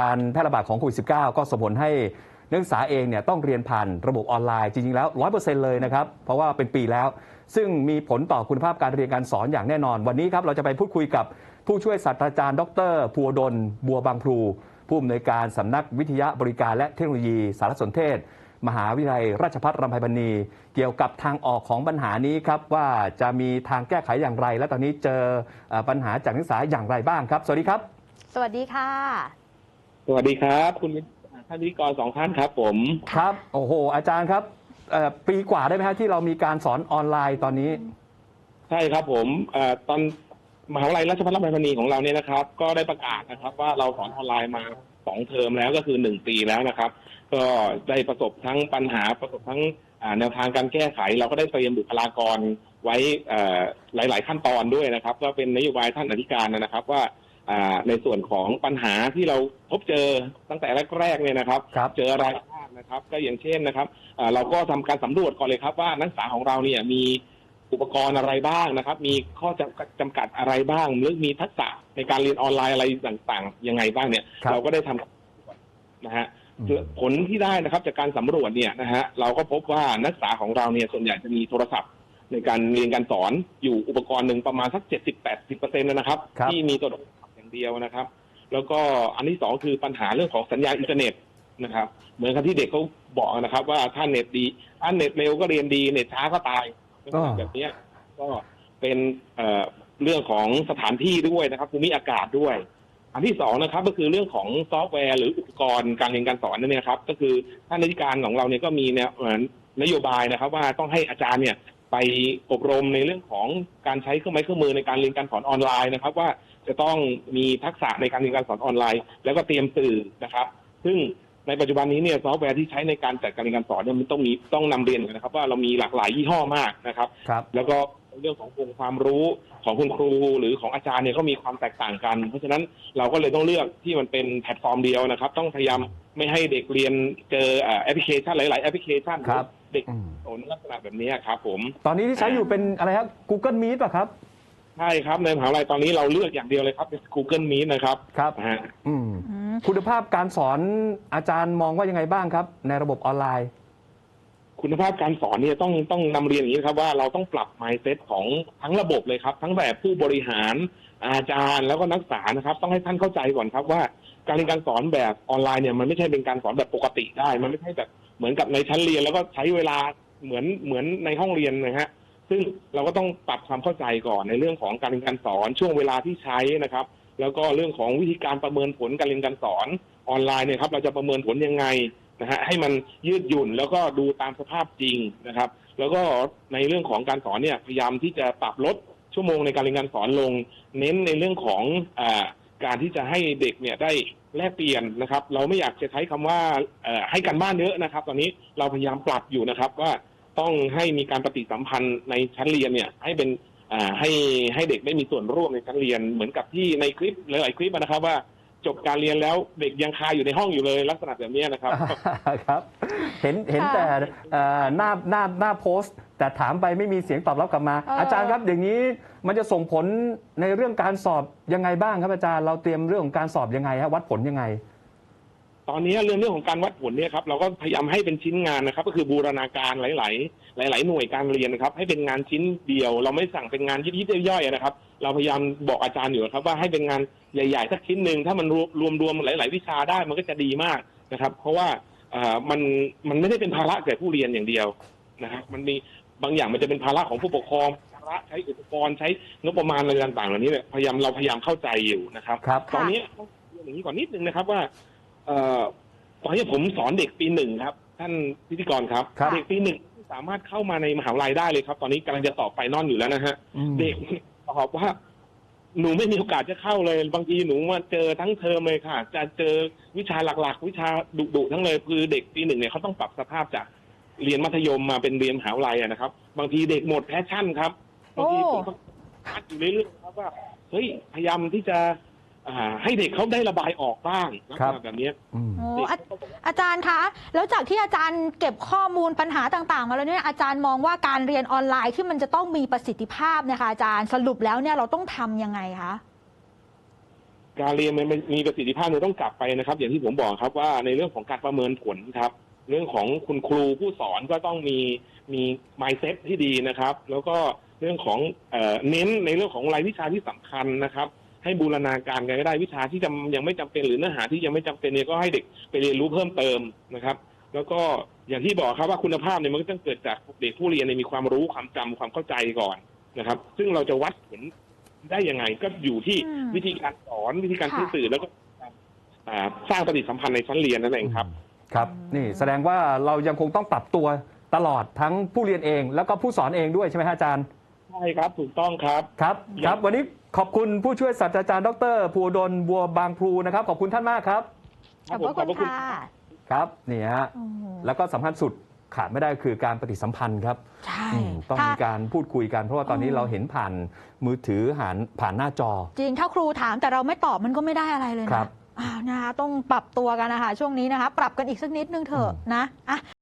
การแพร่ระบาดของโควิด -19 ก็ส่งผลให้นักศึกษาเองเนี่ยต้องเรียนผ่านระบบออนไลน์จริง ๆ แล้ว 100%เลยนะครับ เพราะว่าเป็นปีแล้ว ซึ่งมีผลต่อคุณภาพการเรียนการสอนอย่างแน่นอน วันนี้ครับเราจะไปพูดคุยกับผู้ช่วยศาสตราจารย์ ดรภูวดล บัวบางพลู ผู้อำนวยการสำนักวิทยาบริการและเทคโนโลยีสารสนเทศ มหาวิทยาลัยราชภัฏรำไพบันนีเกี่ยวกับทางออกของปัญหานี้ครับว่าจะมีทางแก้ไขอย่างไร และตอนนี้เจอปัญหาจากนักศึกษาอย่างไรบ้างครับ สวัสดีครับ สวัสดีค่ะ สวัสดีครับ คุณท่านพิธีกรสองท่านครับ ผม ครับ โอ้โห อาจารย์ครับเอ่อปีกว่าได้ไหมฮะที่เรามีการสอนออนไลน์ตอนนี้ ใช่ครับผมเอ่อตอนมหาวิทยาลัยราชภัฏราชบัณฑิตของเราเนี่ยนะครับ ก็ได้ประกาศนะครับ ว่าเราสอนออนไลน์มาสองเทอมแล้วก็คือหนึ่งปีแล้วนะครับ ก็ได้ประสบทั้งปัญหาประสบทั้งอ่าแนวทางการแก้ไข เราก็ได้เตรียมบุคลากรไว้เอ่อหลาย ๆ ขั้นตอนด้วยนะครับ ก็เป็นนโยบายท่านอธิการนะครับว่าอ่า ในส่วนของปัญหาที่เราพบเจอตั้งแต่แรกๆเนี่ยนะครับ ครับเจออะไรบ้างนะครับ ก็อย่างเช่นนะครับอ่าเราก็ทำการสำรวจก่อนเลยครับว่านักศึกษาของเราเนี่ยมีอุปกรณ์อะไรบ้างนะครับ มีข้อจำกัดจำกัดอะไรบ้าง หรือมีทักษะในการเรียนออนไลน์อะไรต่างๆยังไงบ้างเนี่ย ครับ เราก็ได้ทำนะฮะผลที่ได้นะครับจากการสำรวจเนี่ยนะฮะเราก็พบว่านักศึกษาของเราเนี่ยส่วนใหญ่จะมีโทรศัพท์ ในการเรียนการสอนอยู่อุปกรณ์หนึ่งประมาณสักเจ็ดสิบแปดสิบเปอร์เซ็นต์นะครับ ครับ ที่มีโทรศัพท์ อย่างเดียวนะครับ แล้วก็อันที่สองคือปัญหาเรื่องของสัญญาณอินเทอร์เน็ตนะครับ เหมือนกับที่เด็กเขาบอกนะครับ ว่าถ้าเน็ตดีถ้าเน็ตเร็วก็เรียนดีเน็ตช้าก็ตายแบบนี้ก็เป็นเเรื่องของสถานที่ด้วยนะครับภูมิอากาศด้วย อันที่สองนะครับ ก็คือเรื่องของซอฟต์แวร์หรืออุปกรณ์การเรียนการสอนนั่นเองครับ ก็คือท่านอธิการของเราเนี่ยก็มีแนวเหมือนนโยบายนะครับ ว่าต้องให้อาจารย์เนี่ย ไปอบรมในเรื่องของการใช้เครื่องไม้เครื่องมือในการเรียนการสอนออนไลน์นะครับ ว่าจะต้องมีทักษะในการเรียนการสอนออนไลน์ แล้วก็เตรียมสื่อนะครับ ซึ่งในปัจจุบันนี้เนี่ยซอฟต์แวร์ที่ใช้ในการจัดการเรียนการสอนเนี่ยมันต้องมีต้องนำเรียนก่อนนะครับ ว่าเรามีหลากหลายยี่ห้อมากนะครับครับแล้วก็เรื่องขององค์ความรู้ของคุณครูหรือของอาจารย์เนี่ยก็มีความแตกต่างกัน เพราะฉะนั้นเราก็เลยต้องเลือกที่มันเป็นแพลตฟอร์มเดียวนะครับ ต้องพยายาม ไม่ให้เด็กเรียนเจอเอ่อแอปพลิเคชันหลาย ๆ แอปพลิเคชันครับเด็กอืม โอนลักษณะแบบนี้ครับผม ตอนนี้ที่ใช้อยู่เป็นอะไรครับ Google Meet ป่ะครับ ใช่ครับ ในมหาวิทยาลัยตอนนี้เราเลือกอย่างเดียวเลยครับเป็น Google Meet นะครับครับ นะฮะ อืม อืม คุณภาพการสอนอาจารย์มองว่ายังไงบ้างครับ ในระบบออนไลน์ คุณภาพการสอนเนี่ยต้องต้องนำเรียนอย่างนี้ครับว่าเราต้องปรับ mindset ของทั้งระบบเลยครับ ทั้งแบบผู้บริหารอาจารย์แล้วก็นักศึกษานะครับ ต้องให้ท่านเข้าใจก่อนครับว่า การเรียนการสอนแบบออนไลน์เนี่ยมันไม่ใช่เป็นการสอนแบบปกติได้ มันไม่ใช่แบบเหมือนกับในชั้นเรียน แล้วก็ใช้เวลาเหมือนเหมือนในห้องเรียนนะฮะซึ่งเราก็ต้องปรับความเข้าใจก่อนในเรื่องของการเรียนการสอนช่วงเวลาที่ใช้นะครับ แล้วก็เรื่องของวิธีการประเมินผลการเรียนการสอนออนไลน์เนี่ยครับเราจะประเมินผลยังไง นะฮะให้มันยืดหยุ่นแล้วก็ดูตามสภาพจริงนะครับ แล้วก็ในเรื่องของการสอนเนี่ยพยายามที่จะปรับลดชั่วโมงในการเรียนการสอนลง เน้นในเรื่องของอการที่จะให้เด็กเนี่ยได้แลกเปลี่ยนนะครับ เราไม่อยากจะใช้คำว่าให้กันบ้านเยอะนะครับ ตอนนี้เราพยายามปรับอยู่นะครับว่าต้องให้มีการปฏิสัมพันธ์ในชั้นเรียนเนี่ยให้เป็นให้ให้เด็กได้มีส่วนร่วมในชั้นเรียนเหมือนกับที่ในคลิปหลายๆคลิปนะครับว่า จบการเรียนแล้วเด็กยังคาอยู่ในห้องอยู่เลยลักษณะแบบนี้นะครับ ครับ เห็นเห็นค่ะแต่เอ่อหน้าหน้าหน้าโพสต์ แต่ถามไปไม่มีเสียงตอบรับกลับมา เอออ อาจารย์ครับอย่างนี้มันจะส่งผลในเรื่องการสอบยังไงบ้างครับอาจารย์เราเตรียมเรื่องของการสอบยังไงฮะวัดผลยังไง ตอนนี้เรื่องเรื่องของการวัดผลเนี่ยครับเราก็พยายามให้เป็นชิ้นงานนะครับ ก็คือบูรณาการหลาย ๆ หลาย ๆ หน่วยการเรียนนะครับ ให้เป็นงานชิ้นเดียว เราไม่สั่งเป็นงานยิบๆย่อยๆนะครับ เราพยายามบอกอาจารย์อยู่นะครับ ว่าให้เป็นงาน ใหญ่ๆสักชิ้นหนึ่งถ้ามันรวมรวมรวมหลาย ๆ วิชาได้มันก็จะดีมากนะครับ เพราะว่าเอ่อมันมันไม่ได้เป็นภาระแก่ผู้เรียนอย่างเดียวนะครับ มันมีบางอย่างมันจะเป็นภาระของผู้ปกครองภาระใช้อุปกรณ์ใช้งบประมาณอะไรต่างๆเหล่านี้เนี่ยพยายามเราพยายามเข้าใจอยู่นะครับครับตอนนี้ต้องเรียนอย่างนี้ก่อนนิดนึงนะครับว่าเอ่อตอนนี้ผมสอนเด็กปีหนึ่งครับ ท่านพิธีกรครับครับ เด็กปีหนึ่งสามารถเข้ามาในมหาวิทยาลัยได้เลยครับ ตอนนี้กำลังจะสอบไฟนอลอยู่แล้วนะฮะอืมเด็กตอบว่า หนูไม่มีโอกาสจะเข้าเลย บางทีหนูมาเจอทั้งเทอมเลยค่ะ จะเจอวิชาหลักๆ วิชาดุๆทั้งเลยคือเด็กปีหนึ่งเนี่ยเขาต้องปรับสภาพจากเรียนมัธยมมาเป็นเรียนมหาวิทยาลัยอะนะครับ บางทีเด็กหมดแพชชั่นครับบางทีผมก็คัดอยู่เรื่อยๆครับว่าเฮ้ยพยายามที่จะ อ่าให้เด็กเขาได้ระบายออกบ้างลักษครัณะบ แบบเนี้ยอืม โอ้เด็กอาเขาก็บอกอาจารย์คะ แล้วจากที่อาจารย์เก็บข้อมูลปัญหาต่าง ๆ มาแล้วเนี่ยอาจารย์มองว่าการเรียนออนไลน์ที่มันจะต้องมีประสิทธิภาพเนะคะอาจารย์สรุปแล้วเนี่ยเราต้องทำยังไงคะ การเรียนมันมีประสิทธิภาพเนี่ยต้องกลับไปนะครับ อย่างที่ผมบอกครับว่าในเรื่องของการประเมินผลครับ เรื่องของคุณครูผู้สอนก็ต้องมีมี mindset ที่ดีนะครับ แล้วก็เรื่องของเอ่อเน้นในเรื่องของรายวิชาที่สำคัญนะครับ ให้บูรณาการกันก็ได้วิชาที่จำยังไม่จำเป็นหรือเนื้อหาที่ยังไม่จำเป็นเนี่ยก็ให้เด็กไปเรียนรู้เพิ่มเติมนะครับ แล้วก็อย่างที่บอกครับว่าคุณภาพเนี่ยมันก็ต้องเกิดจากเด็กผู้เรียนเนี่ยมีความรู้ความจำความเข้าใจก่อนนะครับ ซึ่งเราจะวัดผลได้ยังไงก็อยู่ที่อืมวิธีการสอนวิธีการค่ะใช้สื่อแล้วก็การอ่าสร้างปฏิสัมพันธ์ในชั้นเรียนนั่นเองครับ ครับนี่แสดงว่าเรายังคงต้องปรับตัวตลอดทั้งผู้เรียนเอง แล้วก็ผู้สอนเองด้วยใช่ไหมฮะอาจารย์ ใช่ครับถูกต้องครับ ครับครับ วันนี้ขอบคุณผู้ช่วยศาสตราจารย์ดรภูวดลบัวบางพลูนะครับ ขอบคุณท่านมากครับ ขอบพระคุณค่ะครับนี่ฮะโอ้โหแล้วก็สำคัญสุดขาดไม่ได้คือการปฏิสัมพันธ์ครับใช่อืมต้องถ้ามีการพูดคุยกัน เพราะว่าตอนนี้อืมเราเห็นผ่านมือถือผ่านผ่านหน้าจอ จริงถ้าครูถามแต่เราไม่ตอบมันก็ไม่ได้อะไรเลยครันะบอ้าวนะคะต้องปรับตัวกันนะคะช่วงนี้นะคะ ปรับกันอีกสักนิดนึงเถอะนะอะ